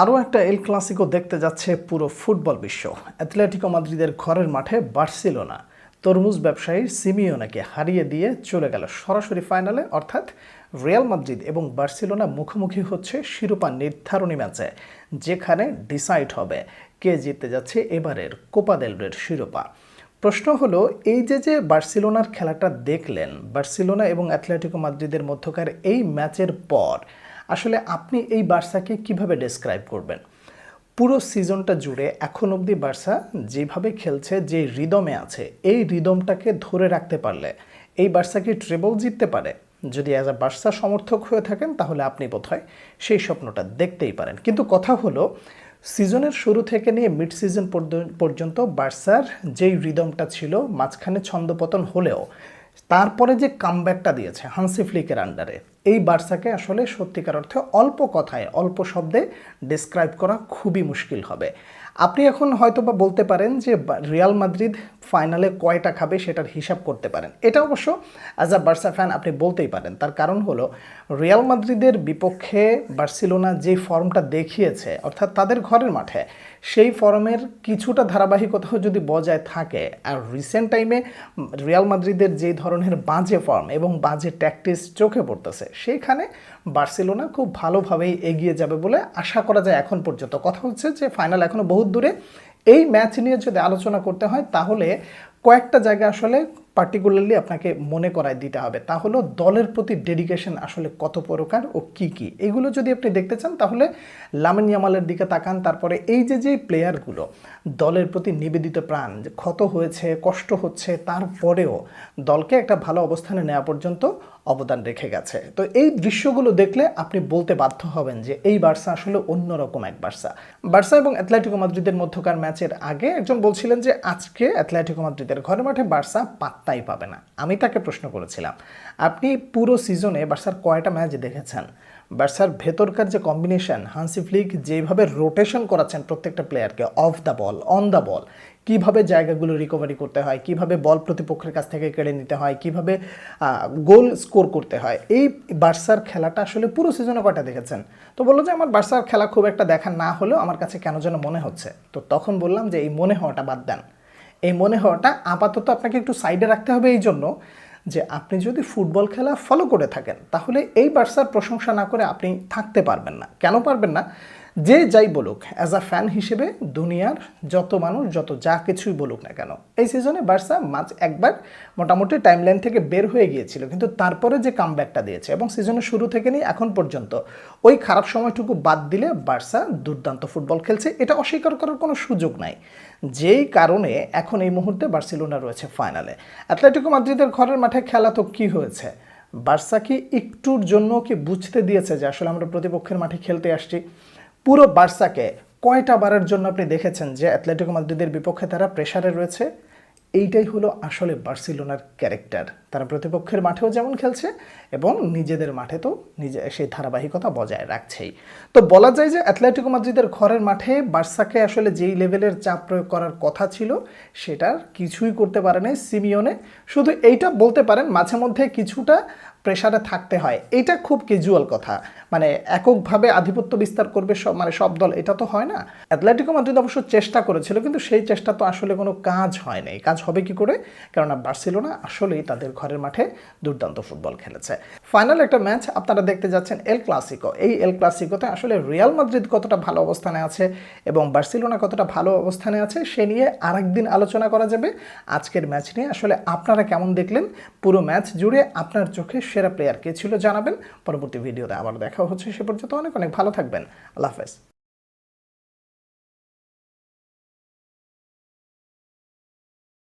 আরও একটা El Clasico দেখতে যাচ্ছে পুরো ফুটবল বিশ্ব। অ্যাথলেটিকো মাদ্রিদের ঘরের মাঠে বার্সেলোনা। তরমুজ ব্যবসায়ী সিমিওনাকে হারিয়ে দিয়ে চলে গেল সরাসরি ফাইনালে, অর্থাৎ রিয়াল মাদ্রিদ এবং বার্সেলোনা মুখোমুখি হচ্ছে শিরোপা নির্ধারণী ম্যাচে, যেখানে ডিসাইড হবে কে জিততে যাচ্ছে এবারের কোপা দেলরের শিরোপা। প্রশ্ন হলো, এই যে যে বার্সিলোনার খেলাটা দেখলেন, বার্সিলোনা এবং অ্যাথলেটিকো মাদ্রিদের মধ্যকার এই ম্যাচের পর আসলে আপনি এই বার্সাকে কীভাবে ডেসক্রাইব করবেন? পুরো সিজনটা জুড়ে এখন অবধি বার্সা যেভাবে খেলছে, যে রিদমে আছে, এই রিদমটাকে ধরে রাখতে পারলে, এই বার্সা কি ট্রেবল জিততে পারে? যদি অ্যাজ আ বার্সা সমর্থক হয়ে থাকেন, তাহলে আপনি বোধহয় সেই স্বপ্নটা দেখতেই পারেন। কিন্তু কথা হলো সিজনের শুরু থেকে নিয়ে মিড সিজন পর্যন্ত বার্সার যেই রিদমটা ছিল, মাঝখানে ছন্দপতন হলেও তারপরে যে কামব্যাকটা দিয়েছে হান্সি ফ্লিকের আন্ডারে এই বার্সাকে আসলে সত্যিকার অর্থে অল্প কথায়, অল্প শব্দে ডিসক্রাইব করা খুবই মুশকিল হবে। আপনি এখন হয়তো বা বলতে পারেন যে রিয়াল মাদ্রিদ ফাইনালে কয়টা খাবে সেটার হিসাব করতে পারেন। এটা অবশ্য অ্যাজ আ বার্সা ফ্যান আপনি বলতেই পারেন। তার কারণ হলো রিয়াল মাদ্রিদের বিপক্ষে বার্সেলোনা যে ফর্মটা দেখিয়েছে, অর্থাৎ তাদের ঘরের মাঠে, সেই ফর্মের কিছুটা ধারাবাহিকতাও যদি বজায় থাকে, আর রিসেন্ট টাইমে রিয়াল মাদ্রিদের যে ধরনের বাজে ফর্ম এবং বাজে ট্যাকটিস চোখে পড়তেছে, সেইখানে বার্সেলোনা খুব ভালোভাবেই এগিয়ে যাবে বলে আশা করা যায় এখন পর্যন্ত। কথা হচ্ছে যে ফাইনাল এখনও বহুত দূরে এই ম্যাচ নিয়ে যদি আলোচনা করতে হয় তাহলে কয়েকটা জায়গা আসলে পার্টিকুলারলি আপনাকে মনে করায় দিতে হবে। তা হলো দলের প্রতি ডেডিকেশন আসলে কত প্রকার ও কি কি? এগুলো যদি আপনি দেখতে চান, তাহলে লামিন ইয়ামালের দিকে তাকান। তারপরে এই যে যে প্লেয়ারগুলো দলের প্রতি নিবেদিত প্রাণ, যে ক্ষত হয়েছে, কষ্ট হচ্ছে, তারপরেও দলকে একটা ভালো অবস্থানে নেওয়া পর্যন্ত অবদান রেখে গেছে। তো এই দৃশ্যগুলো দেখলে আপনি বলতে বাধ্য হবেন যে, এই বার্সা আসলে অন্যরকম এক বার্সা। বার্সা এবং অ্যাথলেটিকো মাদ্রিদের মধ্যকার ম্যাচের আগে একজন বলছিলেন যে, আজকে অ্যাথলেটিকো মাদ্রিদের ঘরে মাঠে বার্সা পাত্তাই পাবে না। আমি তাকে প্রশ্ন করেছিলাম, আপনি পুরো সিজনে বার্সার কয়টা ম্যাচ দেখেছেন? বার্সার ভেতরকার যে কম্বিনেশন হান্সি ফ্লিক যেভাবে রোটেশন করাচ্ছেন প্রত্যেকটা প্লেয়ারকে off the ball on the ball কীভাবে জায়গাগুলো রিকভারি করতে হয়, কীভাবে বল প্রতিপক্ষের কাছ থেকে কেড়ে নিতে হয়, কীভাবে গোল স্কোর করতে হয়, এই বার্সার খেলাটা আসলে পুরো সিজনে কয়টা দেখেছেন? তো বলল যে, আমার বার্সার খেলা খুব একটা দেখা না হলেও আমার কাছে কেন যেন মনে হচ্ছে? তো তখন বললাম যে, এই মনে হওয়াটা বাদ দেন। এই মনে হওয়াটা আপাতত আপনাকে একটু সাইডে রাখতে হবে এই জন্য যে আপনি যদি ফুটবল খেলা ফলো করে থাকেন, তাহলে এই বার্সার প্রশংসা না করে আপনি থাকতে পারবেন না। কেন পারবেন না? যে যাই বলুক অ্যাজ আ ফ্যান হিসেবে দুনিয়ার যত মানুষ, যত যা কিছুই বলুক না কেন, এই সিজনে বার্সা মাঝ একবার মোটামুটি টাইমলাইন থেকে বের হয়ে গিয়েছিল। কিন্তু তারপরে যে কামব্যাকটা দিয়েছে এবং সিজনের শুরু থেকে নিয়ে এখন পর্যন্ত, ওই খারাপ সময়টুকু বাদ দিলে বার্সা দুর্দান্ত ফুটবল খেলছে। এটা অস্বীকার করার কোনো সুযোগ নাই। যেই কারণে এখন এই মুহূর্তে বার্সেলোনা রয়েছে ফাইনালে অ্যাথলেটিকো মাদ্রিদের ঘরের মাঠে খেলা তো কী হয়েছে? বার্সা কি একটুর জন্য কি বুঝতে দিয়েছে যে আসলে আমরা প্রতিপক্ষের মাঠে খেলতে আসছি? পুরো বার্সাকে কয়টা বারের জন্য আপনি দেখেছেন যে অ্যাথলেটিকো মাদ্রিদের বিপক্ষে তারা প্রেশারে রয়েছে? এইটাই হলো আসলে বার্সেলোনার ক্যারেক্টার তারা প্রতিপক্ষের মাঠেও যেমন খেলছে এবং নিজেদের মাঠে তো নিজে, সেই ধারাবাহিকতা বজায় রাখছেই। তো বলা যায় যে অ্যাথলেটিকো মাদ্রিদের ঘরের মাঠে বার্সাকে আসলে যেই লেভেলের চাপ প্রয়োগ করার কথা ছিল, সেটার কিছুই করতে পারে নাই সিমিওনে শুধু এইটা বলতে পারেন, মাঝে মধ্যে কিছুটা প্রেশারে থাকতে হয়। এটা খুব ক্যাজুয়াল কথা। মানে এককভাবে আধিপত্য বিস্তার করবে সব মানে সব দল, এটা তো হয় না। অ্যাথলেটিকো মাদ্রিদ অবশ্য চেষ্টা করেছিল, কিন্তু সেই চেষ্টা তো আসলে কোনো কাজ হয় নাই। কাজ হবে কি করে? কেননা বার্সেলোনা আসলেই তাদের ঘরের মাঠে দুর্দান্ত ফুটবল খেলেছে। ফাইনাল একটা ম্যাচ আপনারা দেখতে যাচ্ছেন এল ক্লাসিকো এই এল ক্লাসিকোতে আসলে রিয়াল মাদ্রিদ কতটা ভালো অবস্থানে আছে এবং বার্সেলোনা কতটা ভালো অবস্থানে আছে, সে নিয়ে আরেকদিন আলোচনা করা যাবে। আজকের ম্যাচ নিয়ে আসলে আপনারা কেমন দেখলেন? পুরো ম্যাচ জুড়ে আপনার চোখে সেরা প্লেয়ার কে ছিল জানাবেন। পরবর্তী ভিডিওতে আবার দেখা হচ্ছে। সে পর্যন্ত অনেক অনেক ভালো থাকবেন। আল্লাহ হাফেজ।